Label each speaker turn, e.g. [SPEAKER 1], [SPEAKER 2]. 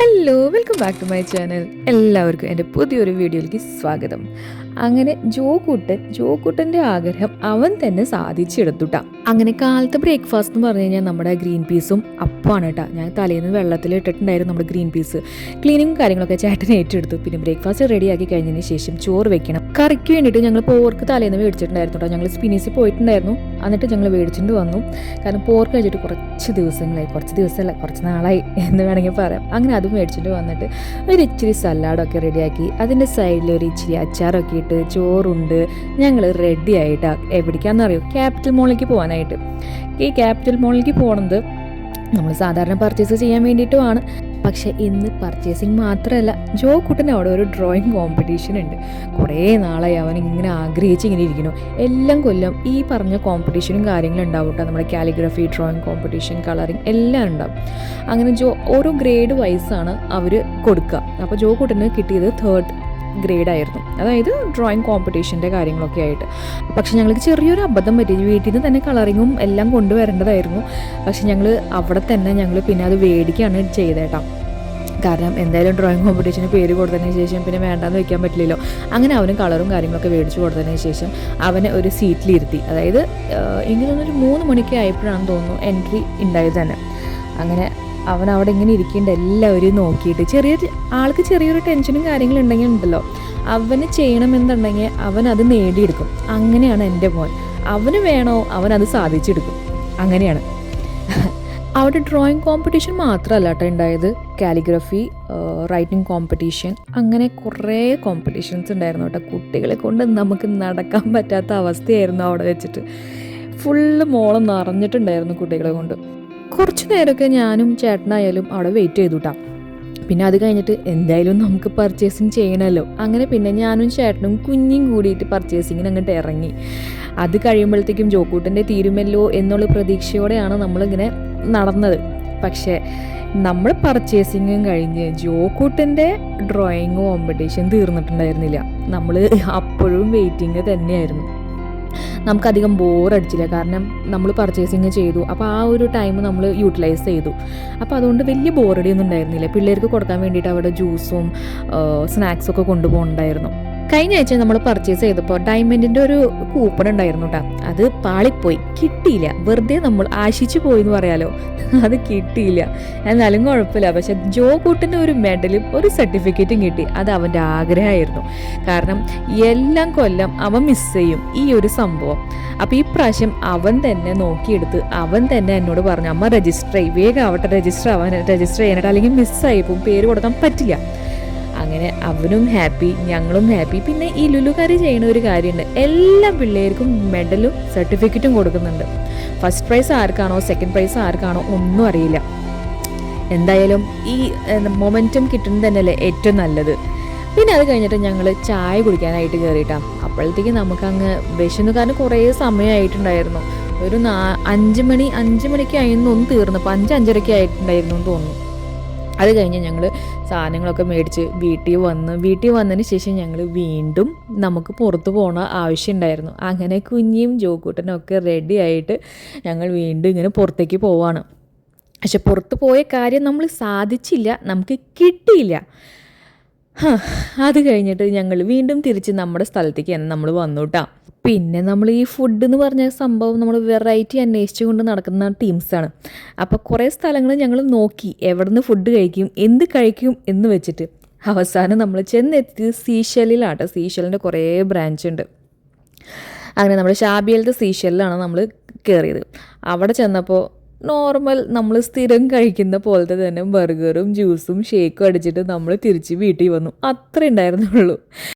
[SPEAKER 1] Hello welcome back to my channel എല്ലാവർക്കും എന്റെ പുതിയൊരു വീഡിയോയിലേക്ക് സ്വാഗതം. അങ്ങനെ ജോ കുട്ടൻ ജോ കുട്ടന്റെ ആഗ്രഹം അവൻ തന്നെ സാധിച്ചെടുത്തുട്ട. അങ്ങനെ കാലത്തെ ബ്രേക്ക്ഫാസ്റ്റ് എന്ന് പറഞ്ഞു കഴിഞ്ഞാൽ നമ്മുടെ ഗ്രീൻ പീസും അപ്പമാണ് കേട്ടോ ഞാൻ തലേന്ന് വെള്ളത്തിൽ ഇട്ടിട്ടുണ്ടായിരുന്നു നമ്മുടെ ഗ്രീൻ പീസ് ക്ലീനിങ്ങും കാര്യങ്ങളൊക്കെ ചേട്ടൻ ഏറ്റെടുത്തു. പിന്നെ ബ്രേക്ക്ഫാസ്റ്റ് റെഡിയാക്കി കഴിഞ്ഞതിന് ശേഷം ചോറ് വെക്കണം. കറിക്ക് വേണ്ടിയിട്ട് ഞങ്ങൾ പോർക്ക് തലേന്ന് മേടിച്ചിട്ടുണ്ടായിരുന്നു കേട്ടോ ഞങ്ങൾ സ്പിനീസിൽ പോയിട്ടുണ്ടായിരുന്നു. എന്നിട്ട് ഞങ്ങൾ മേടിച്ചിട്ട് വന്നു. കാരണം പോർക്ക് കഴിച്ചിട്ട് കുറച്ച് ദിവസങ്ങളായി. കുറച്ച് ദിവസമല്ല കുറച്ച് നാളായി എന്ന് വേണമെങ്കിൽ പറയാം. അങ്ങനെ അത് മേടിച്ചിട്ട് വന്നിട്ട് ഒരു ഇച്ചിരി സലാഡൊക്കെ റെഡിയാക്കി അതിന്റെ സൈഡിൽ ഒരു ഇച്ചിരി അച്ചാറൊക്കെ ഇട്ട് ചോറുണ്ട്. ഞങ്ങൾ റെഡി ആയിട്ടാ. എവിടേക്കാണെന്നറിയോ ക്യാപിറ്റൽ മോളിലേക്ക് പോകാനായിട്ട് ഈ ക്യാപിറ്റൽ മോളിലേക്ക് പോകണത് നമ്മൾ സാധാരണ പർച്ചേസ് ചെയ്യാൻ വേണ്ടിയിട്ടുമാണ് പക്ഷേ ഇന്ന് പർച്ചേസിങ് മാത്രമല്ല ജോ കുട്ടൻ അവിടെ ഒരു ഡ്രോയിങ് കോമ്പറ്റീഷൻ ഉണ്ട്. കുറേ നാളായി അവൻ ഇങ്ങനെ ആഗ്രഹിച്ച് ഇങ്ങനെ ഇരിക്കുന്നു. എല്ലാം കൊല്ലം ഈ പറഞ്ഞ കോമ്പറ്റീഷനും കാര്യങ്ങളും ഉണ്ടാവും കേട്ടോ നമ്മുടെ കാലിഗ്രഫി ഡ്രോയിങ് കോമ്പറ്റീഷൻ കളറിങ് എല്ലാം ഉണ്ടാവും. അങ്ങനെ ജോ ഓരോ ഗ്രേഡ് വൈസാണ് അവർ കൊടുക്കുക അപ്പോൾ ജോ കുട്ടന് കിട്ടിയത് തേർഡ് ഗ്രേഡ് ആയിരുന്നു. അതായത് ഡ്രോയിങ് കോമ്പറ്റീഷന്റെ കാര്യങ്ങളൊക്കെ ആയിട്ട്. പക്ഷെ ഞങ്ങൾക്ക് ചെറിയൊരു അബദ്ധം പറ്റി. വീട്ടിൽ നിന്ന് തന്നെ കളറിങ്ങും എല്ലാം കൊണ്ടുവരേണ്ടതായിരുന്നു. പക്ഷെ ഞങ്ങൾ അവിടെ തന്നെ ഞങ്ങൾ പിന്നെ അത് മേടിക്കുകയാണ് ചെയ്തേട്ടാ. കാരണം എന്തായാലും ഡ്രോയിങ് കോമ്പറ്റീഷന് പേര് കൊടുത്തതിന് ശേഷം പിന്നെ വേണ്ടാന്ന് വെക്കാൻ പറ്റില്ലല്ലോ. അങ്ങനെ അവന് കളറും കാര്യങ്ങളൊക്കെ മേടിച്ചു കൊടുത്തതിന് ശേഷം അവനെ ഒരു സീറ്റിലിരുത്തി അതായത് ഇങ്ങനെ ഒരു മൂന്ന് മണിക്ക് ആയപ്പോഴാണെന്ന് തോന്നുന്നു എൻട്രി ഉണ്ടായത് തന്നെ. അങ്ങനെ അവൻ അവിടെ ഇങ്ങനെ ഇരിക്കേണ്ട എല്ലാവരും നോക്കിയിട്ട് ചെറിയ ആൾക്ക് ചെറിയൊരു ടെൻഷനും കാര്യങ്ങളും ഉണ്ടെങ്കിൽ ഉണ്ടല്ലോ. അവന് ചെയ്യണമെന്നുണ്ടെങ്കിൽ അവൻ അത് നേടിയെടുക്കും. അങ്ങനെയാണ് എന്റെ മോൻ. അവന് വേണോ അവൻ അത് സാധിച്ചെടുക്കും. അങ്ങനെയാണ്. അവിടെ ഡ്രോയിങ് കോമ്പറ്റീഷൻ മാത്രമല്ല കേട്ടോ ഉണ്ടായത്. കാലിഗ്രഫി റൈറ്റിംഗ് കോമ്പറ്റീഷൻ അങ്ങനെ കുറേ കോമ്പറ്റീഷൻസ് ഉണ്ടായിരുന്നു കേട്ടോ. കുട്ടികളെ കൊണ്ട് നമുക്ക് നടക്കാൻ പറ്റാത്ത അവസ്ഥയായിരുന്നു അവിടെ വെച്ചിട്ട്. ഫുള്ള് മോളം നിറഞ്ഞിട്ടുണ്ടായിരുന്നു കുട്ടികളെ കൊണ്ട്. കുറച്ച് നേരമൊക്കെ ഞാനും ചേട്ടനായാലും അവിടെ വെയിറ്റ് ചെയ്തു പിന്നെ അത് കഴിഞ്ഞിട്ട് എന്തായാലും നമുക്ക് പർച്ചേസിങ് ചെയ്യണമല്ലോ അങ്ങനെ പിന്നെ ഞാനും ചേട്ടനും കുഞ്ഞും കൂടിയിട്ട് പർച്ചേസിങ്ങിന് അങ്ങോട്ട് ഇറങ്ങി. അത് കഴിയുമ്പോഴത്തേക്കും ജോക്കൂട്ടന്റെ തീരുമല്ലോ എന്നുള്ള പ്രതീക്ഷയോടെയാണ് നമ്മളിങ്ങനെ നടന്നത്. പക്ഷേ നമ്മൾ പർച്ചേസിങ്ങും കഴിഞ്ഞ് ജോക്കൂട്ടന്റെ ഡ്രോയിങ് കോമ്പറ്റീഷൻ തീർന്നിട്ടുണ്ടായിരുന്നില്ല. നമ്മൾ അപ്പോഴും വെയിറ്റിംഗ് തന്നെയായിരുന്നു. നമുക്കധികം ബോറടിച്ചില്ല. കാരണം നമ്മൾ പർച്ചേസിങ് ചെയ്തു. അപ്പോൾ ആ ഒരു ടൈം നമ്മൾ യൂട്ടിലൈസ് ചെയ്തു. അപ്പോൾ അതുകൊണ്ട് വലിയ ബോറടിയൊന്നും ഉണ്ടായിരുന്നില്ല. പിള്ളേർക്ക് കൊടുക്കാൻ വേണ്ടിയിട്ട് അവിടെ ജ്യൂസും സ്നാക്സും ഒക്കെ കൊണ്ടുപോകണ്ടായിരുന്നു. കഴിഞ്ഞ ആഴ്ച നമ്മൾ പർച്ചേസ് ചെയ്തപ്പോൾ ഡയമണ്ടിന്റെ ഒരു കൂപ്പൺ ഉണ്ടായിരുന്നു കേട്ടോ അത് പാളിപ്പോയി. കിട്ടിയില്ല. വെറുതെ നമ്മൾ ആശിച്ചു പോയി എന്ന് പറയാലോ. അത് കിട്ടിയില്ല. എന്നാലും കുഴപ്പമില്ല. പക്ഷെ ജോ കൂട്ടിന്റെ ഒരു മെഡലും ഒരു സർട്ടിഫിക്കറ്റും കിട്ടി. അത് അവന്റെ ആഗ്രഹമായിരുന്നു. കാരണം എല്ലാം കൊല്ലം അവൻ മിസ് ചെയ്യും ഈ ഒരു സംഭവം. അപ്പോൾ ഈ പ്രാവശ്യം അവൻ തന്നെ നോക്കിയെടുത്ത് അവൻ തന്നെ എന്നോട് പറഞ്ഞു അമ്മ രജിസ്റ്റർ ചെയ്യും വേഗം ആവട്ടെ രജിസ്റ്റർ ആവാൻ രജിസ്റ്റർ ചെയ്യാനായിട്ട് അല്ലെങ്കിൽ മിസ്സായി പോകും പേര് കൊടുക്കാൻ പറ്റില്ല. അങ്ങനെ അവനും ഹാപ്പി ഞങ്ങളും ഹാപ്പി പിന്നെ ഈ ലുലുകാരി ചെയ്യുന്ന ഒരു കാര്യമുണ്ട്. എല്ലാ പിള്ളേർക്കും മെഡലും സർട്ടിഫിക്കറ്റും കൊടുക്കുന്നുണ്ട്. ഫസ്റ്റ് പ്രൈസ് ആർക്കാണോ സെക്കൻഡ് പ്രൈസ് ആർക്കാണോ ഒന്നും അറിയില്ല. എന്തായാലും ഈ മൊമെന്റം കിട്ടുന്നത് തന്നെയല്ലേ ഏറ്റവും നല്ലത്. പിന്നെ അത് കഴിഞ്ഞിട്ട് ഞങ്ങൾ ചായ കുടിക്കാനായിട്ട് കയറിയിട്ടാണ് അപ്പോഴത്തേക്ക് നമുക്കങ്ങ് വിശന്നു. കാരണം കുറേ സമയമായിട്ടുണ്ടായിരുന്നു. ഒരു നാ അഞ്ച് മണി അഞ്ച് മണിക്കായിരുന്നു ഒന്ന് തീർന്നു അപ്പോൾ അഞ്ച് അഞ്ചരയ്ക്ക് ആയിട്ടുണ്ടായിരുന്നു എന്ന് തോന്നുന്നു. അത് കഴിഞ്ഞ് ഞങ്ങൾ സാധനങ്ങളൊക്കെ മേടിച്ച് വീട്ടിൽ വന്ന് വീട്ടിൽ വന്നതിന് ശേഷം ഞങ്ങൾ വീണ്ടും നമുക്ക് പുറത്ത് പോകണ ആവശ്യമുണ്ടായിരുന്നു. അങ്ങനെ കുഞ്ഞിയും ജോക്കൂട്ടനും ഒക്കെ റെഡി ആയിട്ട് ഞങ്ങൾ വീണ്ടും ഇങ്ങനെ പുറത്തേക്ക് പോവാണ്. പക്ഷെ പുറത്ത് പോയ കാര്യം നമ്മൾ സാധിച്ചില്ല നമുക്ക് കിട്ടിയില്ല. അത് കഴിഞ്ഞിട്ട് ഞങ്ങൾ വീണ്ടും തിരിച്ച് നമ്മുടെ സ്ഥലത്തേക്ക് തന്നെ നമ്മൾ വന്നു പിന്നെ നമ്മൾ ഈ ഫുഡ് എന്ന് പറഞ്ഞ സംഭവം നമ്മൾ വെറൈറ്റി അന്വേഷിച്ചു കൊണ്ട് നടക്കുന്ന ടീംസാണ് അപ്പോൾ കുറേ സ്ഥലങ്ങൾ ഞങ്ങൾ നോക്കി എവിടെ നിന്ന് ഫുഡ് കഴിക്കും എന്ത് കഴിക്കും എന്ന് വെച്ചിട്ട്. അവസാനം നമ്മൾ ചെന്നെത്തിയത് സീഷലിലാട്ടോ സീഷലിന്റെ കുറേ ബ്രാഞ്ച് ഉണ്ട്. അങ്ങനെ നമ്മൾ ഷാബിയലത്തെ സീഷലിലാണ് നമ്മൾ കയറിയത് അവിടെ ചെന്നപ്പോൾ നോർമൽ നമ്മൾ സ്ഥിരം കഴിക്കുന്ന പോലത്തെ തന്നെ ബർഗറും ജ്യൂസും ഷേക്കും അടിച്ചിട്ട് നമ്മൾ തിരിച്ച് വീട്ടിൽ വന്നു. അത്ര ഉണ്ടായിരുന്നുള്ളൂ.